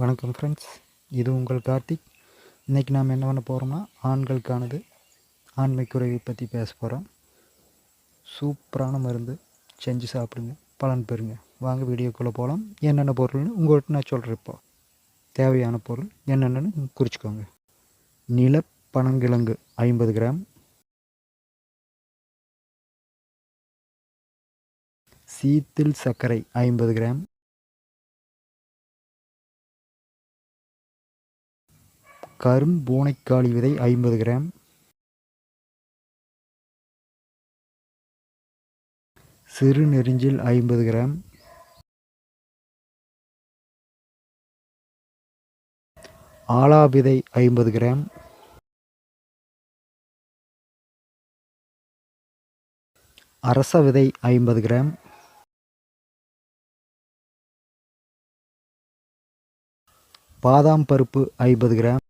வணக்கம் ஃப்ரெண்ட்ஸ் இது உங்கள் கார்த்திக். இன்றைக்கி நாம் என்ன பண்ண போகிறோம்னா ஆண்களுக்கானது ஆண்மை குறைவை பற்றி பேச போகிறோம் சூப்பரான மருந்து. செஞ்சு சாப்பிடுங்க. பலன் பெறுங்க. வாங்க வீடியோக்குள்ளே போகலாம் என்னென்ன பொருள்னு உங்கள்கிட்ட நான் சொல்கிறேன் இப்போ. தேவையான பொருள் என்னென்னு குறிச்சிக்கோங்க. நில பனங்கிழங்கு ஐம்பது கிராம். சீத்தில் சர்க்கரை ஐம்பது கிராம். கரும்பூனைக்காளி விதை ஐம்பது கிராம். சிறு நெறிஞ்சில் ஐம்பது கிராம். ஆலா விதை ஐம்பது கிராம். அரச விதை ஐம்பது கிராம். பாதாம் பருப்பு ஐம்பது கிராம்.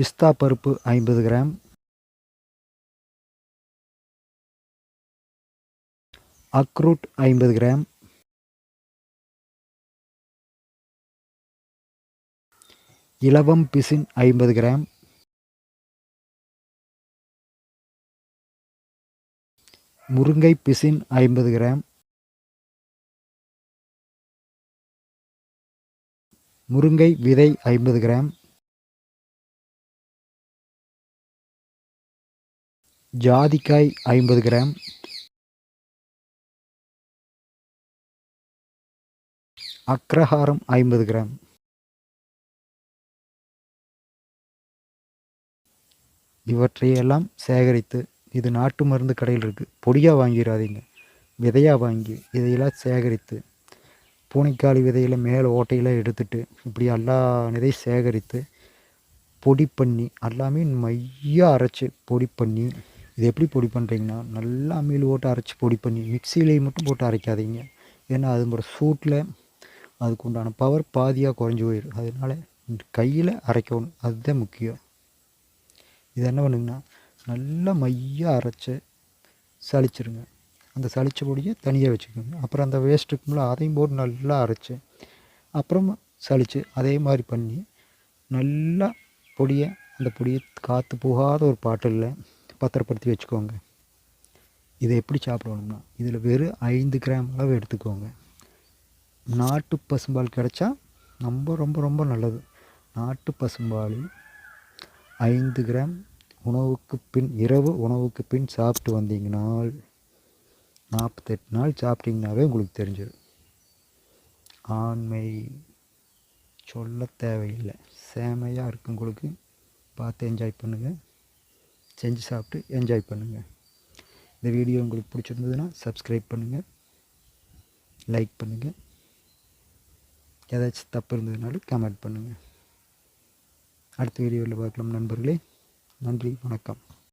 பிஸ்தா பருப்பு ஐம்பது கிராம். அக்ரூட் ஐம்பது கிராம். இலவம் பிசின் ஐம்பது கிராம். முருங்கை பிசின் ஐம்பது கிராம். முருங்கை விதை ஐம்பது கிராம். ஜாதிக்காய் ஐம்பது கிராம். அக்ரஹாரம் ஐம்பது கிராம். இவற்றையெல்லாம் சேகரித்து இது நாட்டு மருந்து கடையில் இருக்குது பொடியாக வாங்கிடாதீங்க விதையாக வாங்கி இதையெல்லாம் சேகரித்து பூனைக்காளி விதையில் மேலே ஓட்டையெல்லாம் எடுத்துட்டு இப்படி எல்லா இதையும் சேகரித்து பொடி பண்ணி எல்லாமே மையாக அரைச்சி பொடி பண்ணி இது எப்படி பொடி பண்ணுறீங்கன்னா நல்லா அம்மியில் போட்டு அரைச்சி பொடி பண்ணி மிக்சியிலேயே மட்டும் போட்டு அரைக்காதீங்க. ஏன்னா அது சூட்டில் அதுக்கு உண்டான பவர் பாதியாக குறைஞ்சி போயிடும். அதனால் கையில் அரைக்கணும். அதுதான் முக்கியம். இது என்ன பண்ணுங்கன்னா நல்லா மையாக அரைச்சி சளிச்சிருங்க. அந்த சளிச்ச பொடியை தனியாக வச்சுக்கோங்க. அப்புறம் அந்த வேஸ்ட் இருக்கும்ல அதையும் போட்டு நல்லா அரைச்சி அப்புறமா சளிச்சு அதே மாதிரி பண்ணி நல்லா பொடியை அந்த பொடியை காற்று போகாத ஒரு பாட்டிலில் பத்திரப்படுத்தி வச்சுக்கோங்க. இதை எப்படி சாப்பிடணும்னா இதில் வெறும் ஐந்து கிராம் அளவு எடுத்துக்கோங்க. நாட்டு பசும்பால் கிடச்சா ரொம்ப ரொம்ப ரொம்ப நல்லது. நாட்டு பசும்பாலில் ஐந்து கிராம் உணவுக்கு பின் இரவு உணவுக்கு பின் சாப்பிட்டு வந்தீங்கன்னா நாற்பத்தெட்டு நாள் சாப்பிட்டீங்கனாவே உங்களுக்கு தெரிஞ்சிடும். ஆண்மை சொல்ல தேவையில்லை. சேமையாக இருக்கும் உங்களுக்கு. பார்த்து என்ஜாய் பண்ணுங்கள் செஞ்சு சாப்பிட்டு என்ஜாய் பண்ணுங்கள் இந்த வீடியோ உங்களுக்கு பிடிச்சிருந்ததுன்னா சப்ஸ்கிரைப் பண்ணுங்கள் லைக் பண்ணுங்கள் ஏதாச்சும் தப்பு இருந்ததுனாலும் கமெண்ட் பண்ணுங்கள் அடுத்த வீடியோவில் பார்க்கலாம் நண்பர்களே. நன்றி வணக்கம்.